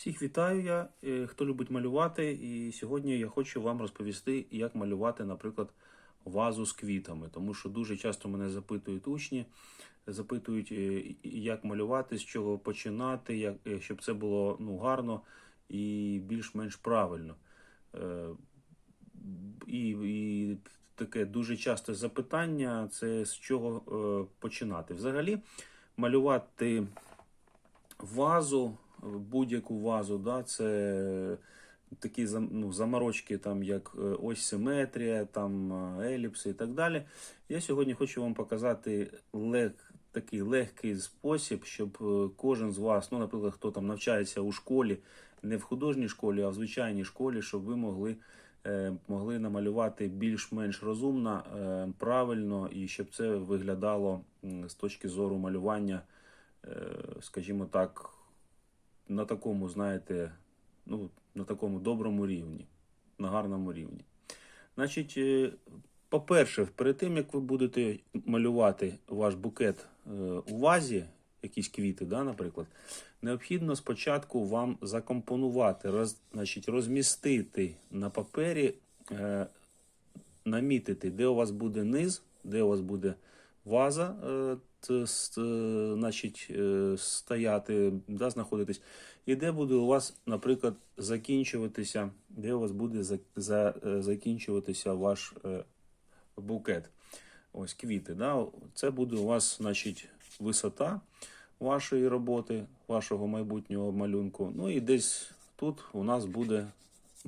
Всіх вітаю я, е, хто любить малювати, і сьогодні я хочу вам розповісти, як малювати, наприклад, вазу з квітами. Тому що дуже часто мене запитують учні, запитують, е, як малювати, з чого починати, як, е, щоб це було ну, гарно і більш-менш правильно. І, і таке дуже часте запитання це з чого починати. Взагалі, малювати вазу, будь-яку вазу, да, це такі ну, заморочки, там, як е, ось симетрія, там е, еліпси і так далі. Я сьогодні хочу вам показати лег, такий легкий спосіб, щоб е, кожен з вас, ну, наприклад, хто там навчається у школі, не в художній школі, а в звичайній школі, щоб ви могли. Могли намалювати більш-менш розумно, правильно, і щоб це виглядало з точки зору малювання скажімо так, на такому, знаєте, ну, на такому доброму рівні, на гарному рівні. Значить, е, по-перше, перед тим, як ви будете малювати ваш букет е, у вазі, якісь квіти, да, наприклад, необхідно спочатку вам закомпонувати, роз, значить, розмістити на папері, е, намітити, де у вас буде низ, де у вас буде ваза, е, значить, е, стояти, да, знаходитись, і де буде у вас, наприклад, закінчуватися, де у вас буде за, за, е, закінчуватися ваш е, букет. Ось квіти. Да? Це буде у вас, значить, висота вашої роботи, вашого майбутнього малюнку. Ну і десь тут у нас буде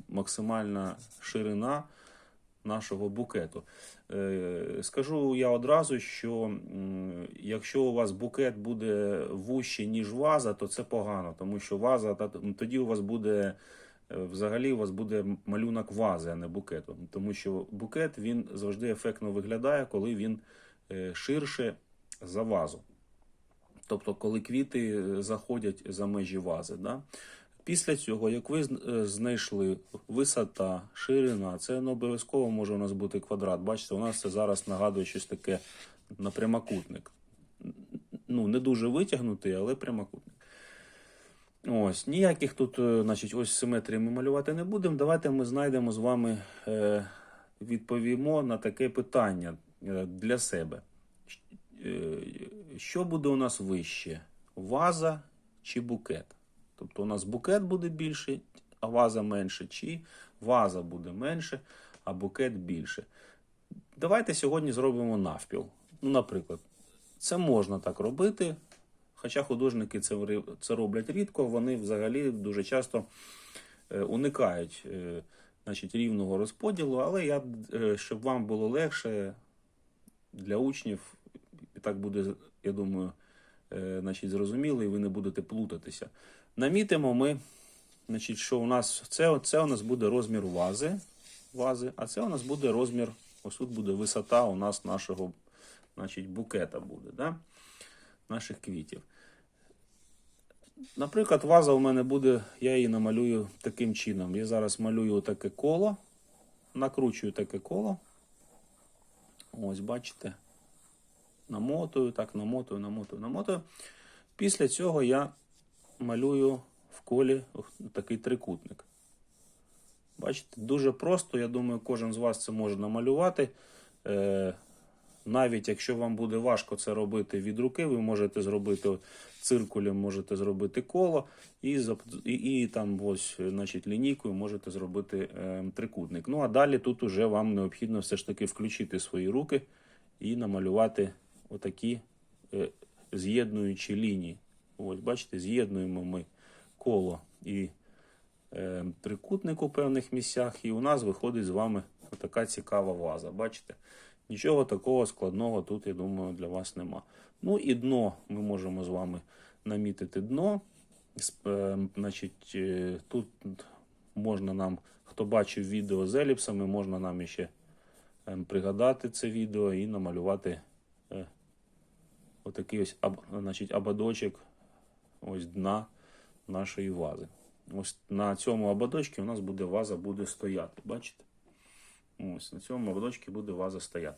максимальна ширина нашого букету. Е, Скажу я одразу, що якщо у вас букет буде вужче, ніж ваза, то це погано, тому що ваза тоді у вас буде. е, Взагалі у вас буде малюнок вази, а не букету. Тому що букет він завжди ефектно виглядає, коли він е, ширше за вазу. Тобто, коли квіти заходять за межі вази. Да? Після цього, як ви е, знайшли висота, ширина, це не обов'язково може у нас бути квадрат. Бачите, у нас це зараз нагадує щось таке на прямокутник. Ну, не дуже витягнутий, але прямокутник. Ось, ніяких тут, е, значить, ось симетрії ми малювати не будемо. Давайте ми знайдемо з вами, е, відповімо на таке питання для себе. Що буде у нас вище? Ваза чи букет? Тобто у нас букет буде більший, а ваза менше, чи ваза буде менше, а букет більше. Давайте сьогодні зробимо навпіл. Ну, наприклад, це можна так робити, хоча художники це, це роблять рідко, вони взагалі дуже часто е, уникають е, значить, рівного розподілу, але я, е, щоб вам було легше для учнів, і так буде, я думаю, значить, зрозуміло, і ви не будете плутатися. Намітимо ми, значить, що у нас це, це у нас буде розмір вази, вази, а це у нас буде розмір, ось тут буде висота у нас нашого значить, букета буде, да? наших квітів. Наприклад, ваза у мене буде, я її намалюю таким чином. Я зараз малюю таке коло, накручую таке коло. Ось, бачите. Намотую, так, намотую, намотую, намотую. Після цього я малюю в колі такий трикутник. Бачите, дуже просто, я думаю, кожен з вас це може намалювати. Е, навіть якщо вам буде важко це робити від руки, ви можете зробити циркулем, можете зробити коло, і, і, і там ось, значить, лінійкою можете зробити е, трикутник. Ну а далі тут уже вам необхідно все ж таки включити свої руки і намалювати отакі е, з'єднуючі лінії. Ось, бачите, з'єднуємо ми коло і е, трикутник у певних місцях, і у нас виходить з вами така цікава ваза. Бачите? Нічого такого складного тут, я думаю, для вас нема. Ну і дно ми можемо з вами намітити дно. Е, Значить, е, тут можна нам, хто бачив відео з еліпсами, можна нам ще ем, пригадати це відео і намалювати е, отакий ось аб, значить, ободочок ось дна нашої вази. Ось на цьому ободочці у нас буде ваза буде стояти. Бачите? Ось на цьому ободочці буде ваза стояти.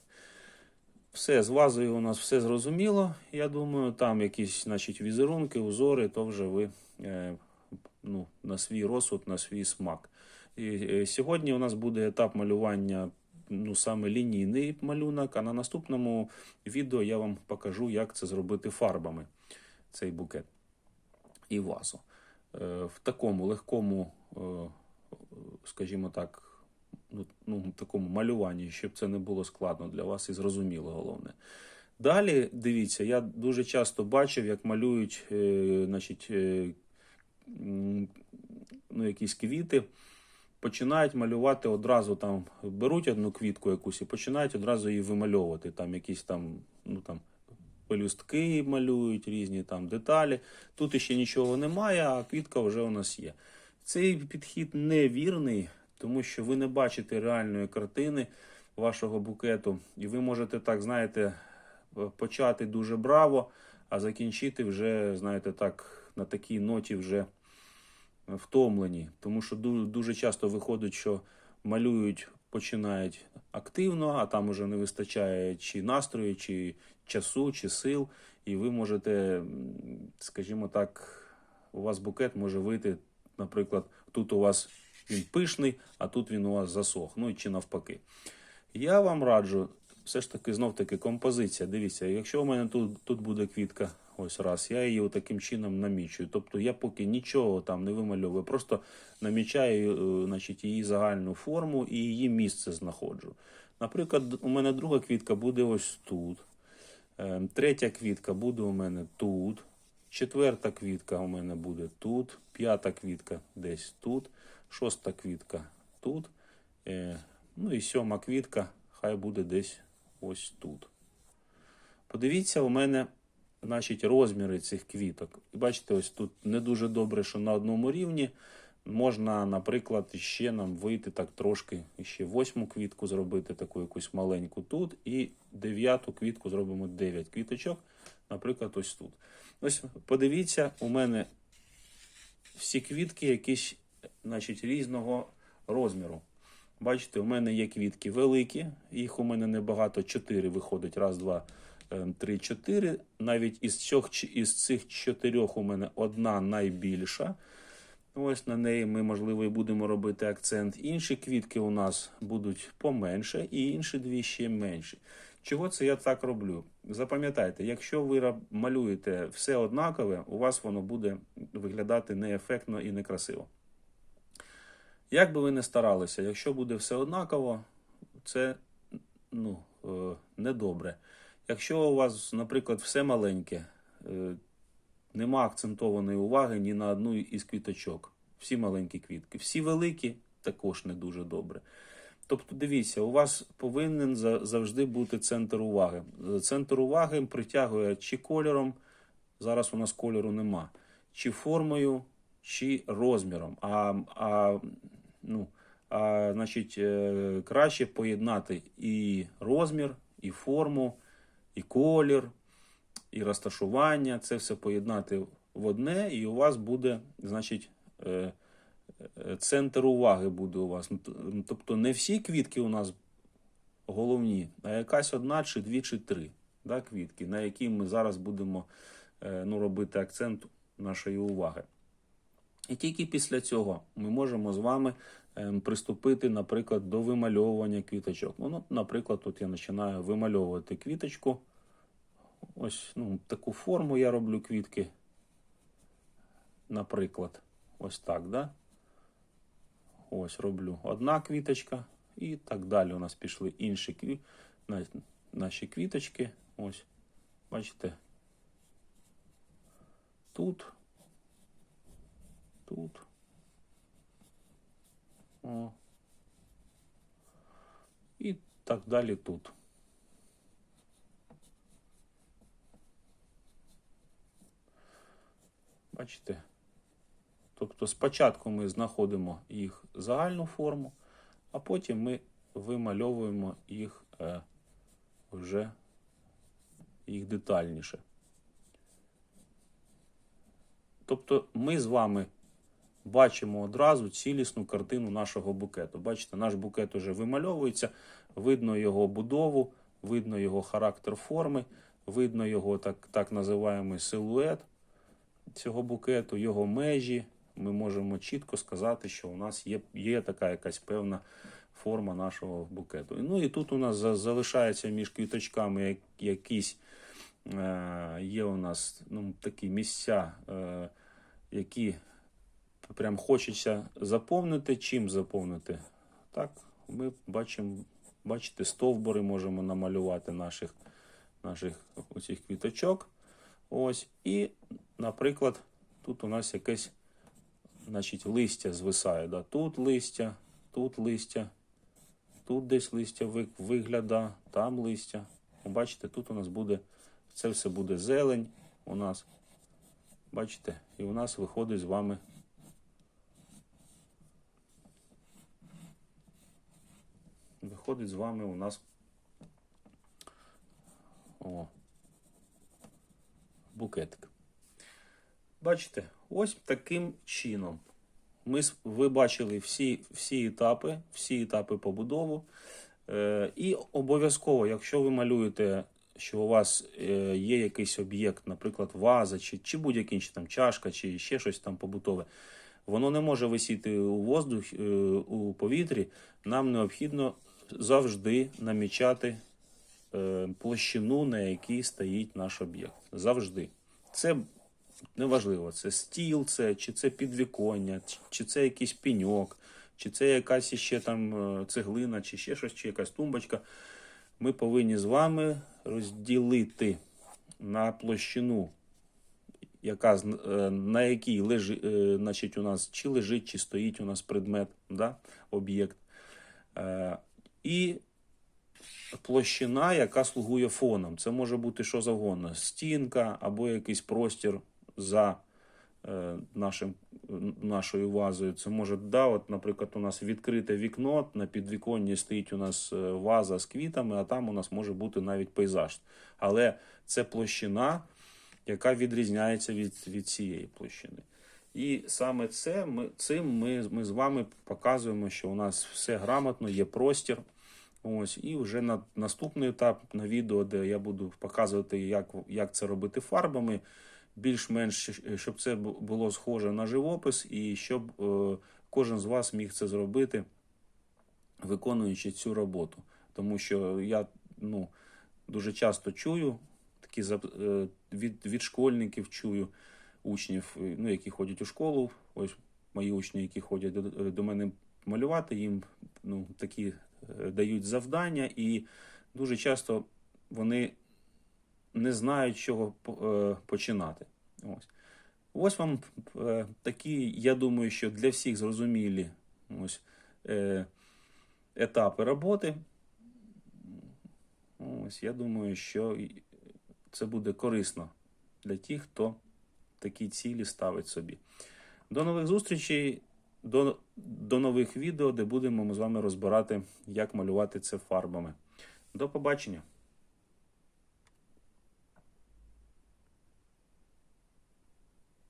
Все, з вазою у нас все зрозуміло. Я думаю, там якісь значить, візерунки, узори, то вже ви е, ну, на свій розсуд, на свій смак. І, е, сьогодні у нас буде етап малювання ну, саме лінійний малюнок, а на наступному відео я вам покажу, як це зробити фарбами, цей букет і вазу. Е, В такому легкому, е, скажімо так, ну, ну, такому малюванні, щоб це не було складно для вас і зрозуміло головне. Далі, дивіться, я дуже часто бачив, як малюють е, значить, ну, якісь квіти, починають малювати одразу там, беруть одну квітку якусь і починають одразу її вимальовувати. Там якісь там, ну там. Пелюстки малюють різні там деталі. Тут іще нічого немає, а квітка вже у нас є. Цей підхід невірний, тому що ви не бачите реальної картини вашого букету, і ви можете так, знаєте, почати дуже браво, а закінчити вже, знаєте, так, на такій ноті вже втомлені. Тому що дуже часто виходить, що малюють, починають активно, а там уже не вистачає чи настрою, чи часу, чи сил. І ви можете, скажімо так, у вас букет може вийти, наприклад, тут у вас він пишний, а тут він у вас засох. Ну чи навпаки. Я вам раджу, все ж таки, знов таки, композиція. Дивіться, якщо у мене тут, тут буде квітка, ось раз, я її таким чином намічую. Тобто я поки нічого там не вимальовую, просто намічаю е, значить, її загальну форму і її місце знаходжу. Наприклад, у мене друга квітка буде ось тут. Е, Третя квітка буде у мене тут. Четверта квітка у мене буде тут. П'ята квітка десь тут. Шоста квітка тут. Е, Ну і сьома квітка хай буде десь ось тут. Подивіться, у мене значить, розміри цих квіток. І бачите, ось тут не дуже добре, що на одному рівні. Можна, наприклад, ще нам вийти так трошки, ще восьму квітку зробити, таку якусь маленьку тут, і дев'яту квітку зробимо 9 квіточок, наприклад, ось тут. Ось подивіться, у мене всі квітки якісь значить, різного розміру. Бачите, у мене є квітки великі, їх у мене небагато, 4 виходить. Раз, два, ем, три, чотири. Навіть із цих, із цих чотирьох у мене одна найбільша. Ось на неї ми, можливо, і будемо робити акцент. Інші квітки у нас будуть поменше, і інші дві ще менші. Чого це я так роблю? Запам'ятайте, якщо ви малюєте все однакове, у вас воно буде виглядати неефектно і некрасиво. Як би ви не старалися, якщо буде все однаково, це ну, е, недобре. Якщо у вас, наприклад, все маленьке, е, нема акцентованої уваги ні на одну із квіточок. Всі маленькі квітки. Всі великі також не дуже добре. Тобто, дивіться, у вас повинен завжди бути центр уваги. Центр уваги притягує чи кольором, зараз у нас кольору нема, чи формою, чи розміром. А, а, ну, а значить, е, краще поєднати і розмір, і форму, і колір, і розташування. Це все поєднати в одне, і у вас буде, значить, е, е, центр уваги буде у вас. Тобто не всі квітки у нас головні, а якась одна, чи дві, чи три да, квітки, на які ми зараз будемо е, ну, робити акцент нашої уваги. І тільки після цього ми можемо з вами приступити, наприклад, до вимальовування квіточок. Ну, наприклад, тут я починаю вимальовувати квіточку. Ось ну, таку форму я роблю квітки. Наприклад, ось так, да? Ось роблю одна квіточка, і так далі. У нас пішли інші кві... наші квіточки. Ось, бачите, тут, тут. О. І так далі тут. Бачите? Тобто спочатку ми знаходимо їх загальну форму, а потім ми вимальовуємо їх е, вже їх детальніше. Тобто ми з вами бачимо одразу цілісну картину нашого букету. Бачите, наш букет уже вимальовується, видно його будову, видно його характер форми, видно його так, так називаємий силует цього букету, його межі. ми можемо чітко сказати, що у нас є, є така якась певна форма нашого букету. Ну і тут у нас залишається між квіточками якісь е, є у нас ну, такі місця, е, які прям хочеться заповнити. Чим заповнити? Так, ми бачимо, бачите, стовбури можемо намалювати наших, наших оцих квіточок. Ось. І, наприклад, тут у нас якесь значить, листя звисає. Да? Тут листя, тут листя, тут десь листя вигляда, там листя. Бачите, тут у нас буде, це все буде зелень у нас. Бачите, і у нас виходить з вами виходить з вами у нас о, букетик. Бачите, ось таким чином. Ми, ви бачили всі, всі етапи, всі етапи побудову. Е, і обов'язково, якщо ви малюєте, що у вас е, є якийсь об'єкт, наприклад, ваза, чи, чи будь-який інший там чашка, чи ще щось там побутове, воно не може висіти у воздух, е, у повітрі. Нам необхідно завжди намічати е, площину, на якій стоїть наш об'єкт. Завжди. Це неважливо, це стіл, це, чи це підвіконня, чи- це якийсь пеньок, чи це якась іще там е, цеглина, чи ще щось, чи якась тумбочка. Ми повинні з вами розділити на площину, яка, е, на якій лежить, значить, у нас чи лежить, чи стоїть у нас предмет, да, об'єкт. І площина, яка слугує фоном. Це може бути що завгодно: стінка або якийсь простір за е, нашим, нашою вазою. Це може, да, от, наприклад, у нас відкрите вікно, на підвіконні стоїть у нас е, ваза з квітами, а там у нас може бути навіть пейзаж. Але це площина, яка відрізняється від, від цієї площини. І саме це ми, цим ми, ми з вами показуємо, що у нас все грамотно, є простір. Ось, і вже на наступний етап на відео, де я буду показувати, як, як це робити фарбами, більш-менш, щоб це було схоже на живопис, і щоб е, кожен з вас міг це зробити, виконуючи цю роботу. Тому що я ну, дуже часто чую такі е, від, від школьників чую учнів, е, ну, які ходять у школу. Ось мої учні, які ходять до, до мене малювати, їм ну, такі дають завдання, і дуже часто вони не знають, з чого е, починати. Ось. Ось вам е, такі, я думаю, що для всіх зрозумілі ось, е, етапи роботи. Ось, я думаю, що це буде корисно для тих, хто такі цілі ставить собі. До нових зустрічей, до, до нових відео, де будемо ми з вами розбирати, як малювати це фарбами. До побачення!